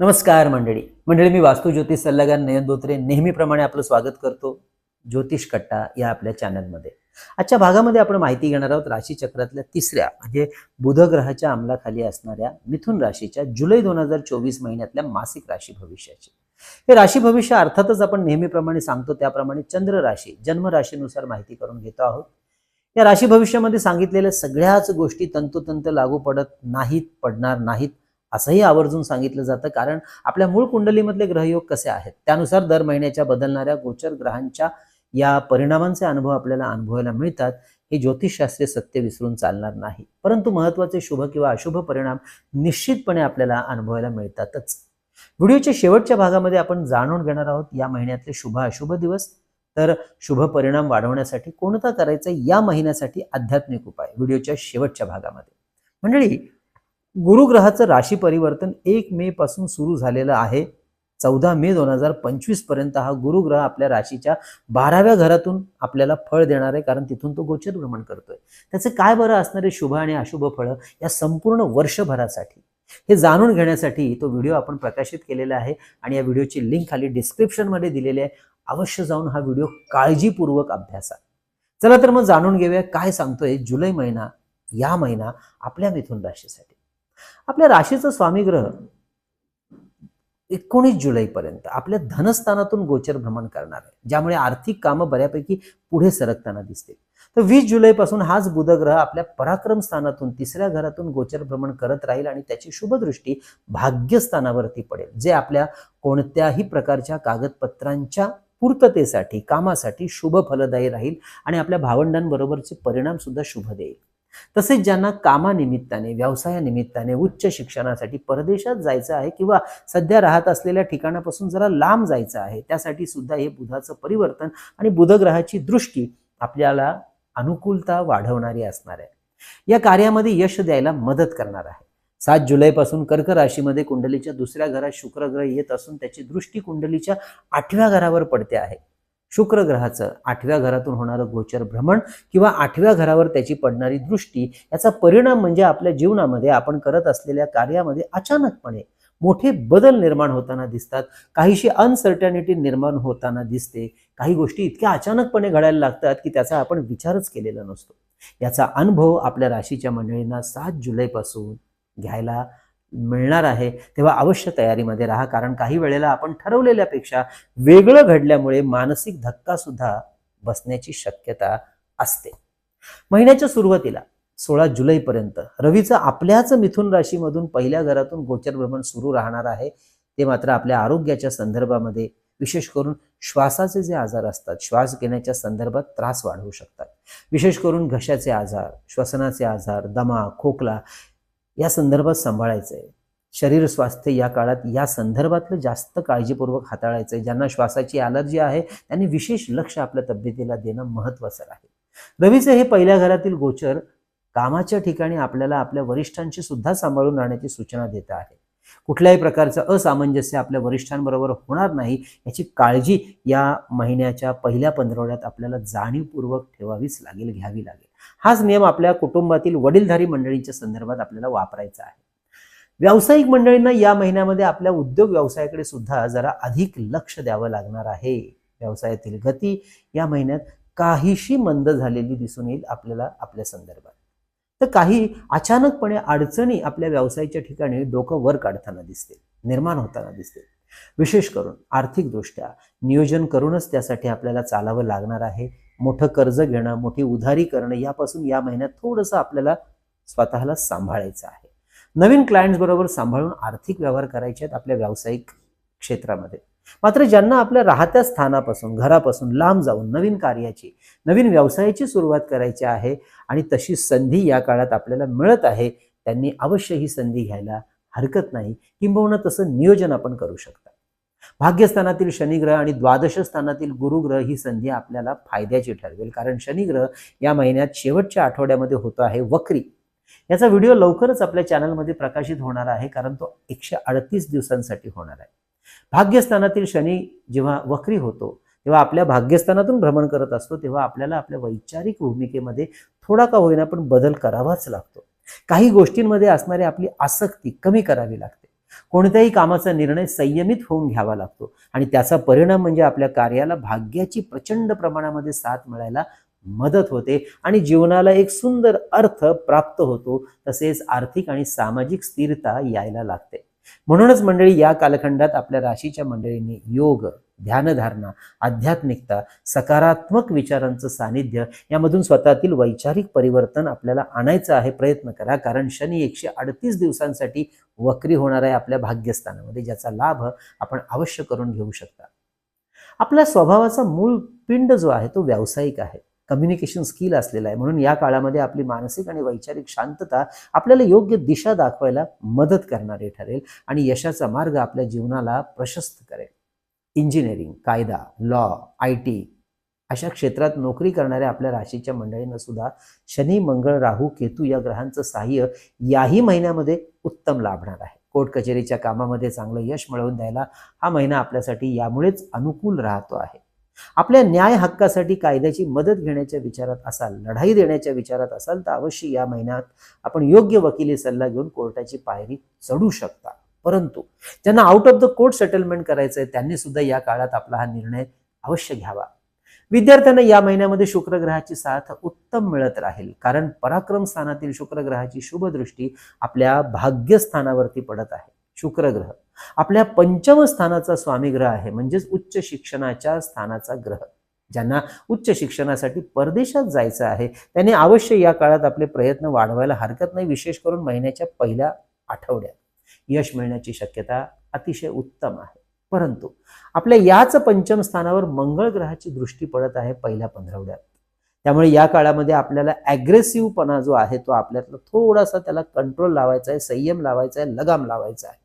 नमस्कार मंडळी. मंडळी मी वास्तू ज्योतिष सल्लागार नयन धोत्रे. नेहमीप्रमाणे आपलं स्वागत करतो ज्योतिष कट्टा या आपल्या चॅनलमध्ये. आजच्या भागामध्ये आपण माहिती घेणार आहोत राशी चक्रातल्या तिसऱ्या म्हणजे बुध ग्रहाच्या अंमलाखाली असणाऱ्या मिथुन राशीच्या जुलै दोन हजार चोवीस महिन्यातल्या मासिक राशी भविष्याची. हे राशी भविष्य अर्थातच आपण नेहमीप्रमाणे सांगतो त्याप्रमाणे चंद्र राशी जन्म राशीनुसार माहिती करून घेतो आहोत. या राशी भविष्यामध्ये सांगितलेल्या सगळ्याच गोष्टी तंतोतंत लागू पडत नाहीत पडणार नाहीत. असंही आवर्जून सांगितलं जातं कारण आपल्या मूळ कुंडलीमधले ग्रहयोग कसे आहेत? त्यानुसार दर महिन्याच्या बदलणाऱ्या गोचर ग्रहांच्या या परिणामांचे अनुभव आपल्याला अनुभवायला मिळतात. हे ज्योतिषशास्त्रीय सत्य विसरून चालणार नाही. परंतु महत्त्वाचे शुभ किंवा अशुभ परिणाम निश्चितपणे आपल्याला अनुभवायला मिळतातच. व्हिडिओच्या शेवटच्या भागामध्ये आपण जाणून घेणार आहोत या महिन्यातले शुभ अशुभ दिवस. तर शुभ परिणाम वाढवण्यासाठी कोणता करायचा या महिन्यासाठी आध्यात्मिक उपाय व्हिडिओच्या शेवटच्या भागामध्ये. मंडळी गुरुग्रहाचं राशी परिवर्तन एक मे पासून सुरू झालेलं आहे. चौदा मे दोन हजार पंचवीसपर्यंत हा गुरुग्रह आपल्या राशीच्या बाराव्या घरातून आपल्याला फळ देणार आहे कारण तिथून तो गोचर भ्रमण करतोय. त्याचे काय बरं असणारे शुभ आणि अशुभ फळं या संपूर्ण वर्षभरासाठी. हे जाणून घेण्यासाठी तो व्हिडिओ आपण प्रकाशित केलेला आहे आणि या व्हिडिओची लिंक खाली डिस्क्रिप्शनमध्ये दिलेली आहे. अवश्य जाऊन हा व्हिडिओ काळजीपूर्वक अभ्यासा. चला तर मग जाणून घेऊया काय सांगतोय जुलै महिना या महिना आपल्या मिथुन राशीसाठी. आपल्या राशीचं स्वामी ग्रह एकोणीस जुलैपर्यंत आपल्या धनस्थानातून गोचर भ्रमण करणार आहे ज्यामुळे आर्थिक कामं बऱ्यापैकी पुढे सरकताना दिसतील. तर वीस जुलैपासून हाच बुधग्रह आपल्या पराक्रम स्थानातून तिसऱ्या घरातून गोचर भ्रमण करत राहील आणि त्याची शुभदृष्टी भाग्यस्थानावरती पडेल जे आपल्या कोणत्याही प्रकारच्या कागदपत्रांच्या पूर्ततेसाठी कामासाठी शुभ फलदायी राहील आणि आपल्या भावंडांबरोबरचे परिणाम सुद्धा शुभ देईल. तसेच ज्यांना कामानिमित्ताने व्यवसायानिमित्ताने उच्च शिक्षणासाठी परदेशात जायचं आहे किंवा सध्या राहत असलेल्या ठिकाणापासून जरा लांब जायचं आहे त्यासाठी सुद्धा हे बुधाचं परिवर्तन आणि बुधग्रहाची दृष्टी आपल्याला अनुकूलता वाढवणारी असणार आहे. या कार्यामध्ये यश द्यायला मदत करणार आहे. सात जुलैपासून कर्क राशीमध्ये कुंडलीच्या दुसऱ्या घरात शुक्र ग्रह येत असून त्याची दृष्टी कुंडलीच्या आठव्या घरावर पडते आहे. शुक्र ग्रहाचं आठव्या घरातून होणारं गोचर भ्रमण किंवा आठव्या घरावर त्याची पडणारी दृष्टी याचा परिणाम म्हणजे आपल्या जीवनामध्ये आपण करत असलेल्या कार्यामध्ये अचानकपणे मोठे बदल निर्माण होताना दिसतात. काहीशी अनसर्टनिटी निर्माण होताना दिसते. काही गोष्टी इतक्या अचानकपणे घडायला लागतात की त्याचा आपण विचारच केलेला नसतो. याचा अनुभव आपल्या राशीच्या मंडळींना सात जुलैपासून घ्यायला मिळणार आहे तेव्हा अवश्य तयारीमध्ये राहा. कारण काही वेळेला आपण ठरवलेल्यापेक्षा वेगळं घडल्यामुळे मानसिक धक्का सुद्धा बसण्याची शक्यता असते. महिन्याच्या सुरुवातीला सोळा जुलैपर्यंत रवीचं आपल्याच मिथुन राशीमधून पहिल्या घरातून गोचर भ्रमण सुरू राहणार आहे. ते मात्र आपल्या आरोग्याच्या संदर्भामध्ये विशेष करून श्वासाचे जे आजार असतात श्वास घेण्याच्या संदर्भात त्रास वाढवू शकतात. विशेष करून घशाचे आजार श्वसनाचे आजार दमा खोकला या संदर्भात सांभाळायचं आहे शरीर स्वास्थ्य या काळात या संदर्भातलं जास्त काळजीपूर्वक हाताळायचं आहे ज्यांना श्वासाची ॲलर्जी आहे त्यांनी विशेष लक्ष आपल्या तब्येतीला देणं महत्त्वाचं आहे. रवीचं हे पहिल्या घरातील गोचर कामाच्या ठिकाणी आपल्याला आपल्या वरिष्ठांची सुद्धा सांभाळून राहण्याची सूचना देत आहे. कुठल्याही प्रकारचं असामंजस्य आपल्या वरिष्ठांबरोबर होणार नाही याची काळजी या महिन्याच्या पहिल्या पंधरवड्यात आपल्याला जाणीवपूर्वक ठेवावीच लागेल घ्यावी लागेल. हाच नियम आपल्या कुटुंबातील वडीलधारी मंडळींच्या संदर्भात आपल्याला वापरायचा आहे. व्यावसायिक मंडळींना या महिन्यामध्ये आपल्या उद्योग व्यवसायाकडे सुद्धा जरा अधिक लक्ष द्यावं लागणार आहे. व्यवसायातील गती या महिन्यात काहीशी मंद झालेली दिसून येईल आपल्याला आपल्या संदर्भात. तर काही अचानकपणे अडचणी आपल्या व्यवसायाच्या ठिकाणी डोकं वर काढताना दिसतील निर्माण होताना दिसतील. विशेष करून आर्थिकदृष्ट्या नियोजन करूनच त्यासाठी आपल्याला चालावं लागणार आहे. मोठं कर्ज घेणं मोठी उधारी करणं यापासून या महिन्यात थोडंसं आपल्याला स्वतःला सांभाळायचं आहे. नवीन क्लायंट्स बरोबर सांभाळून आर्थिक व्यवहार करायचे आहेत आपल्या व्यावसायिक क्षेत्रामध्ये. मात्र ज्यांना आपल्या राहत्या स्थानापासून घरापासून लांब जाऊन नवीन कार्याची नवीन व्यवसायाची सुरुवात करायची आहे आणि तशी संधी या काळात आपल्याला मिळत आहे त्यांनी अवश्य ही संधी घ्यायला हरकत नाही. किंबहुना तसं नियोजन आपण करू शकता. भाग्यस्थानातील शनिग्रह आणि द्वादश स्थानातील गुरुग्रह ही संधी आपल्याला फायद्याची ठरवेल. कारण शनिग्रह या महिन्यात शेवटच्या आठवड्यामध्ये होतो आहे वक्री. याचा व्हिडिओ लवकरच आपल्या चॅनलमध्ये प्रकाशित होणार आहे कारण तो एकशे अडतीस दिवसांसाठी होणार आहे. भाग्यस्थानातील शनी जेव्हा वक्री होतो तेव्हा आपल्या भाग्यस्थानातून भ्रमण करत असतो तेव्हा आपल्याला आपल्या वैचारिक भूमिकेमध्ये थोडा का होईना पण बदल करावाच लागतो. काही गोष्टींमध्ये असणारी आपली आसक्ती कमी करावी लागते. कोणत्याही कामाचा निर्णय संयमित होऊन घ्यावा लागतो. आणि त्याचा परिणाम म्हणजे आपल्या कार्याला भाग्याची प्रचंड प्रमाणामध्ये साथ मिळायला मदत होते आणि जीवनाला एक सुंदर अर्थ प्राप्त होतो तसेच आर्थिक आणि सामाजिक स्थिरता यायला लागते. म्हणूनच मंडळी या कालखंडात आपल्या राशीच्या मंडळींनी योग ध्यानधारणा आध्यात्मिकता सकारात्मक विचारांचं सानिध्य यामधून स्वतःतील वैचारिक परिवर्तन आपल्याला आणायचं आहे प्रयत्न करा. कारण शनी एकशे अडतीस दिवसांसाठी वक्री होणार आहे आपल्या भाग्यस्थानामध्ये ज्याचा लाभ आपण अवश्य करून घेऊ शकता. आपल्या स्वभावाचा मूळ पिंड जो आहे तो व्यावसायिक आहे. कम्युनिकेशन स्किल असलेला आहे. म्हणून या काळामध्ये आपली मानसिक आणि वैचारिक शांतता आपल्याला योग्य दिशा दाखवायला मदत करणारी ठरेल आणि यशाचा मार्ग आपल्या जीवनाला प्रशस्त करेल. इंजिनिअरिंग कायदा लॉ आय टी अशा क्षेत्रात नोकरी करणाऱ्या आपल्या राशीच्या मंडळींना सुद्धा शनी मंगळ राहू केतू या ग्रहांचं सहाय्य याही महिन्यामध्ये उत्तम लाभणार आहे. कोर्ट कचेरीच्या कामामध्ये चांगलं यश मिळवून द्यायला हा महिना आपल्यासाठी यामुळेच अनुकूल राहतो आहे. आपल्या न्याय हक्कासाठी कायद्याची मदत घेण्याच्या विचारात असाल लढाई देण्याच्या विचारात असाल तर अवश्य या महिन्यात आपण योग्य वकिली सल्ला घेऊन कोर्टाची पायरी चढू शकता. परंतु ज्यांना out of the court settlement करायचं आहे त्यांनी सुद्धा या काळात आपला हा निर्णय अवश्य घ्यावा. विद्यार्थ्यांना या महिन्यामध्ये शुक्र ग्रहाची साथ उत्तम मिळत राहील कारण पराक्रम स्थानातील शुक्र ग्रहाची शुभ दृष्टी आपल्या भाग्यस्थानावरती पडत आहे. शुक्र ग्रह आपल्या पंचम स्थानाचा स्वामी ग्रह आहे म्हणजेच उच्च शिक्षणाच्या स्थानाचा ग्रह. ज्यांना उच्च शिक्षणासाठी परदेशात जायचं आहे त्यांनी अवश्य या काळात आपले प्रयत्न वाढवायला हरकत नाही विशेष करून महिन्याच्या पहिल्या आठवड्यात. यश मिळण्याची शक्यता अतिशय उत्तम आहे. परंतु आपल्या याच पंचम स्थानावर मंगळ ग्रहाची दृष्टी पडत आहे पहिल्या पंधरवड्यात. त्यामुळे या काळामध्ये आपल्याला ॲग्रेसिव्हपणा जो आहे तो आपल्यातला थोडासा त्याला कंट्रोल लावायचा आहे संयम लावायचा आहे लगाम लावायचा आहे.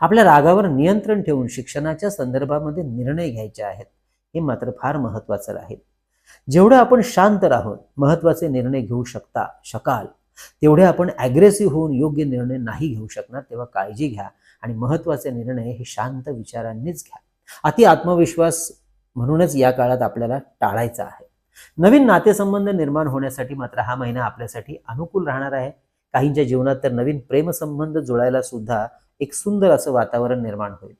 आपल्या रागावर नियंत्रण ठेवून शिक्षणाच्या संदर्भामध्ये निर्णय घ्यायचे आहेत हे मात्र फार महत्वाचं राहील. जेवढं आपण शांत राहून महत्त्वाचे निर्णय घेऊ शकता शकाल तेवढे आपण ॲग्रेसिव्ह होऊन योग्य निर्णय नाही घेऊ शकणार तेव्हा काळजी घ्या आणि महत्त्वाचे निर्णय हे शांत विचारांनीच घ्या. अति आत्मविश्वास म्हणूनच या काळात आपल्याला टाळायचा आहे. नवीन नातेसंबंध निर्माण होण्यासाठी मात्र हा महिना आपल्यासाठी अनुकूल राहणार आहे. काहींच्या जीवनात तर नवीन प्रेमसंबंध जुळायला सुद्धा एक सुंदर असं वातावरण निर्माण होईल.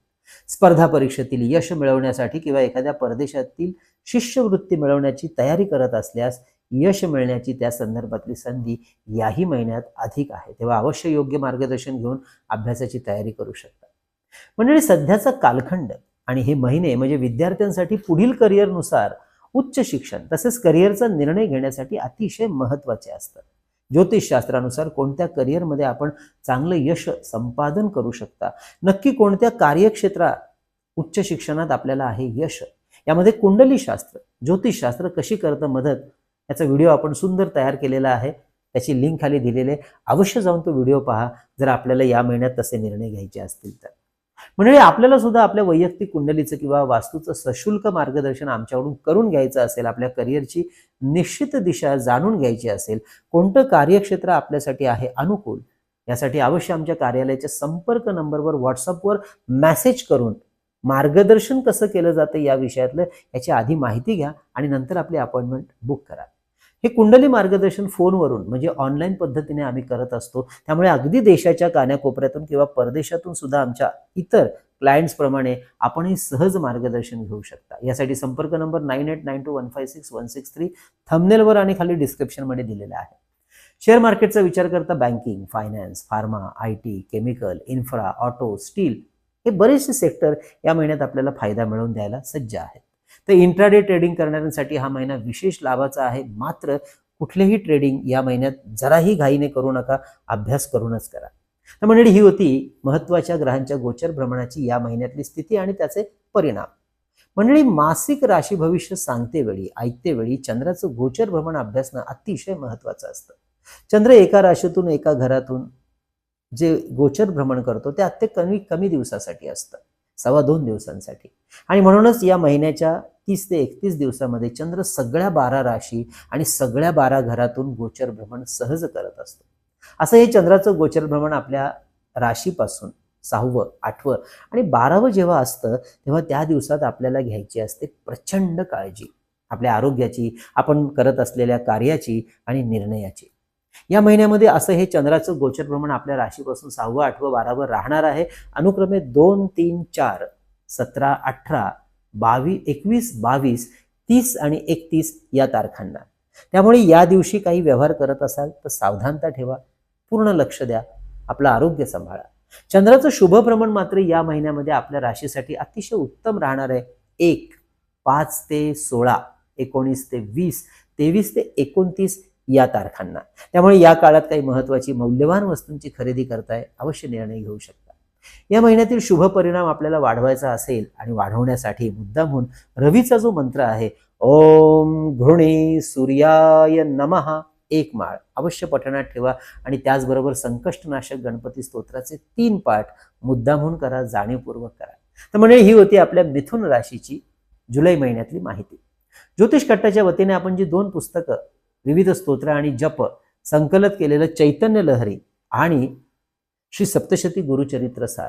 स्पर्धा परीक्षेतील यश मिळवण्यासाठी किंवा एखाद्या परदेशातील शिष्यवृत्ती मिळवण्याची तयारी करत असल्यास यश मिळण्याची त्या संदर्भातली संधी याही महिन्यात अधिक आहे. तेव्हा अवश्य योग्य मार्गदर्शन घेऊन अभ्यासाची तयारी करू शकता. मंडळी सध्याचा कालखंड आणि हे महिने म्हणजे विद्यार्थ्यांसाठी पुढील करिअरनुसार उच्च शिक्षण तसेच करिअरचा निर्णय घेण्यासाठी अतिशय महत्त्वाचे असतात. ज्योतिषशास्त्रानुसार कोणत्या करिअरमध्ये आपण चांगलं यश संपादन करू शकता? नक्की कोणत्या कार्यक्षेत्रात उच्च शिक्षणात आपल्याला आहे यश? यामध्ये कुंडलीशास्त्र ज्योतिषशास्त्र कशी करतं मदत याचा व्हिडिओ आपण सुंदर तयार केलेला आहे. त्याची लिंक खाली दिलेली आहे. अवश्य जाऊन तो व्हिडिओ पहा. जर आपल्याला या महिन्यात तसे निर्णय घ्यायचे असतील तर. म्हणजे आपल्याला सुद्धा आपल्या वैयक्तिक कुंडलीचं किंवा वास्तूचं सशुल्क मार्गदर्शन आमच्याकडून करून घ्यायचं असेल आपल्या करिअरची निश्चित दिशा जाणून घ्यायची असेल कोणतं कार्यक्षेत्र आपल्यासाठी आहे अनुकूल? यासाठी अवश्य आमच्या कार्यालयाच्या संपर्क नंबरवर व्हॉट्सअपवर मेसेज करून मार्गदर्शन कसं केलं जातं या विषयातलं याची आधी माहिती घ्या आणि नंतर आपली अपॉइंटमेंट बुक करा. हे कुंडली मार्गदर्शन फोनवरून म्हणजे ऑनलाईन पद्धतीने आम्ही करत असतो. त्यामुळे अगदी देशाच्या कान्याकोपऱ्यातून किंवा परदेशातून सुद्धा आमच्या इतर क्लायंट्सप्रमाणे आपणही सहज मार्गदर्शन घेऊ शकता. यासाठी संपर्क number nine eight nine two one five six one six three थमनेलवर आणि खाली डिस्क्रिप्शनमध्ये दिलेला आहे. शेअर मार्केटचा विचार करता banking finance pharma I T chemical infra auto steel हे बरेचसे सेक्टर या महिन्यात आपल्याला फायदा मिळवून द्यायला सज्ज आहेत. तर इंट्राडे ट्रेडिंग करणाऱ्यांसाठी हा महिना विशेष लाभाचा आहे. मात्र कुठलेही ट्रेडिंग या महिन्यात जराही घाईने करू नका अभ्यास करूनच करा. तर मंडळी ही होती महत्त्वाच्या ग्रहांच्या गोचर भ्रमणाची या महिन्यातली स्थिती आणि त्याचे परिणाम. मंडळी मासिक राशी भविष्य सांगते वेळी ऐकते वेळी चंद्राचं गोचर भ्रमण अभ्यासणं अतिशय महत्वाचं असतं. चंद्र एका राशीतून एका घरातून जे गोचर भ्रमण करतो ते अत्यंत कमी कमी दिवसासाठी असतं. सव्वा दोन दिवसांसाठी. आणि म्हणूनच या महिन्याच्या तीस ते एकतीस दिवसामध्ये चंद्र सगळ्या बारा राशी आणि सगळ्या बारा घरातून गोचर भ्रमण सहज करत असतो. असं हे चंद्राचं गोचर भ्रमण आपल्या राशीपासून सहावं आठवं आणि बारावं जेव्हा असतं तेव्हा त्या दिवसात आपल्याला घ्यायची असते प्रचंड काळजी. आपल्या आरोग्याची आपण करत असलेल्या कार्याची आणि निर्णयाची. या महिन्यामध्ये असं हे चंद्राचं गोचर भ्रमण आपल्या राशीपासून सहावं आठवं बारावं राहणार आहे. अनुक्रमे दोन तीन चार सतरा अठरा बावीस एकवीस बावीस तीस आणि एकतीस या तारखांना. त्यामुळे या दिवशी काही व्यवहार करत असाल तर सावधानता ठेवा पूर्ण लक्ष द्या आपलं आरोग्य सांभाळा. चंद्राचं शुभ भ्रमण मात्र या महिन्यामध्ये आपल्या राशीसाठी अतिशय उत्तम राहणार आहे. एक पाच ते सोळा एकोणीस ते वीस तेवीस ते एकोणतीस या तारखांना. त्यामुळे या काळात काही महत्वाची मौल्यवान वस्तूंची खरेदी करताय अवश्य निर्णय घेऊ शकता. या महिन्यातील शुभ परिणाम आपल्याला वाढवायचा असेल आणि वाढवण्यासाठी मुद्दामहून रवीचा जो मंत्र आहे ओम घृणी सूर्याय नमः एक माळ अवश्य पठणात ठेवा आणि त्याचबरोबर संकष्टनाशक गणपती स्तोत्राचे तीन पाठ मुद्दामहून करा जाणीवपूर्वक करा. तर म्हणजे ही होती आपल्या मिथुन राशीची जुलै महिन्यातली माहिती. ज्योतिष कट्टाच्या वतीने आपण जी दोन पुस्तकं विविध स्तोत्र आणि जप संकलित केलेलं चैतन्य लहरी आणि श्री सप्तशती गुरुचरित्रसार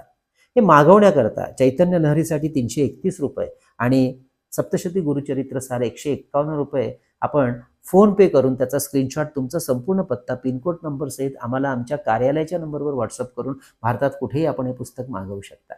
हे मागवण्याकरता चैतन्य लहरीसाठी तीनशे एकतीस रुपये आणि सप्तशती गुरुचरित्रसार एकशे एक्कावन्न रुपये आपण फोन पे करून त्याचा स्क्रीनशॉट तुमचा संपूर्ण पत्ता पिनकोड नंबर सहित आम्हाला आमच्या कार्यालयाच्या नंबरवर व्हॉट्सअप करून भारतात कुठेही आपण हे पुस्तक मागवू शकता.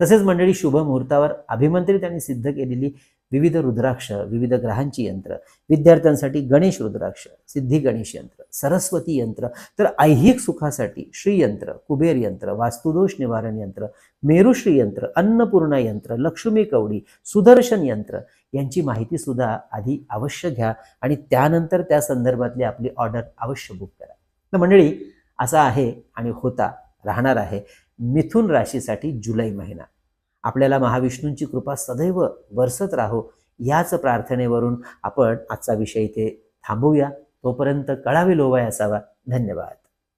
तसेच मंडळी शुभ मुहूर्तावर अभिमंत्रित आणि सिद्ध केलेली विविध रुद्राक्ष विविध ग्रहांची यंत्र. विद्यार्थ्यांसाठी गणेश रुद्राक्ष सिद्धी गणेश यंत्र सरस्वती यंत्र तर ऐहिक सुखासाठी श्रीयंत्र कुबेर यंत्र वास्तुदोष निवारण यंत्र मेरुश्री यंत्र अन्नपूर्णा यंत्र लक्ष्मी कवडी सुदर्शन यंत्र यांची माहिती सुद्धा आधी अवश्य घ्या आणि त्यानंतर त्या संदर्भातली आपली ऑर्डर अवश्य बुक करा. तर मंडळी असा आहे आणि होता राहणार आहे मिथुन राशीसाठी जुलै महिना. आपल्याला महाविष्णूंची कृपा सदैव वरसत राहो याच प्रार्थनेवरून आपण आजचा विषय इथे थांबूया. तोपर्यंत कळावे लोवाय असावा. धन्यवाद.